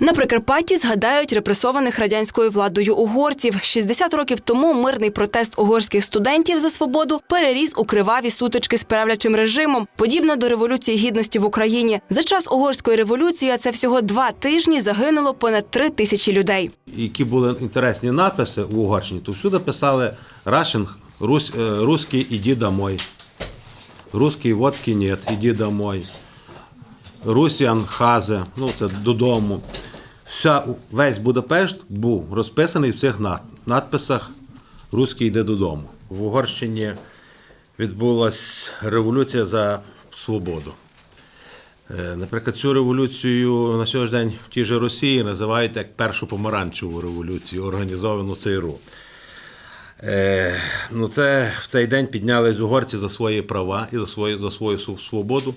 На Прикарпатті згадають репресованих радянською владою угорців. 60 років тому мирний протест угорських студентів за свободу переріс у криваві сутички з правлячим режимом, подібно до революції гідності в Україні. За час угорської революції, а це всього два тижні, загинуло понад три тисячі людей. які були інтересні надписи в Угорщині, то всюди писали Russian, Рус, е, русський іди домой. Русський водки нет, іди домой. Русіан хазе, ну це додому. Вся, весь Будапешт був розписаний в цих надписах Русський йде додому. В Угорщині відбулася революція за свободу. Е, Наприклад, цю революцію на сьогоднішній день в тій же Росії називають як першу помаранчеву революцію, організовану ЦРУ. Е, ну, це в цей день піднялись угорці за свої права і за свою, за свою свободу.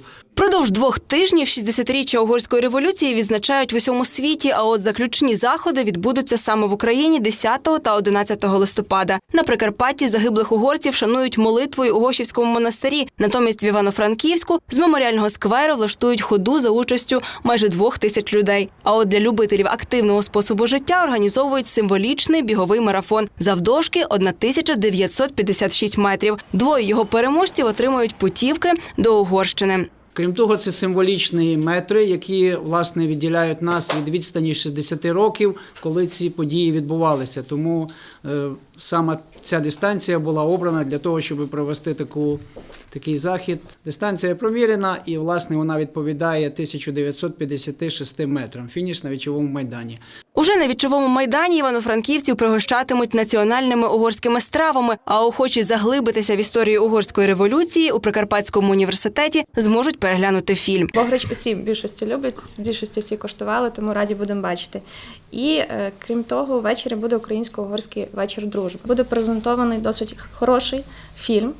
Продовж двох тижнів 60-річчя угорської революції відзначають в усьому світі. А от заключні заходи відбудуться саме в Україні 10 та 11 листопада. На Прикарпатті загиблих угорців шанують молитвою у Гошівському монастирі. Натомість в Івано-Франківську з меморіального скверу влаштують ходу за участю майже двох тисяч людей. А от для любителів активного способу життя організовують символічний біговий марафон завдовжки 1956 метрів. Двоє його переможців отримують путівки до Угорщини. Крім того, це символічні метри, які власне відділяють нас від відстані 60 років, коли ці події відбувалися. Тому е, саме ця дистанція була обрана для того, щоб провести таку, такий захід. Дистанція промірена, і власне вона відповідає 1956 метрам. Фініш на вічовому майдані. Уже на вічовому майдані івано-франківців пригощатимуть національними угорськими стравами, а охочі заглибитися в історію угорської революції у Прикарпатському університеті зможуть переглянути фільм. Бограч усі в більшості люблять, більшості всі коштували, тому раді будемо бачити. І е, крім того, ввечері буде українсько-угорський вечір дружби. Буде презентований досить хороший фільм,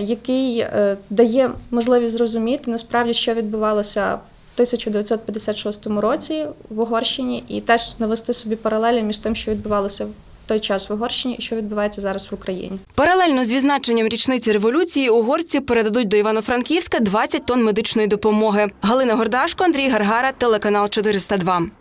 який е, дає можливість зрозуміти насправді, що відбувалося в 1956 році в Угорщині, і теж навести собі паралелі між тим, що відбувалося в той час в Угорщині що відбувається зараз в Україні. Паралельно з відзначенням річниці революції угорці передадуть до Івано-Франківська 20 тонн медичної допомоги. Галина Гордашко, Андрій Гаргара, телеканал 402.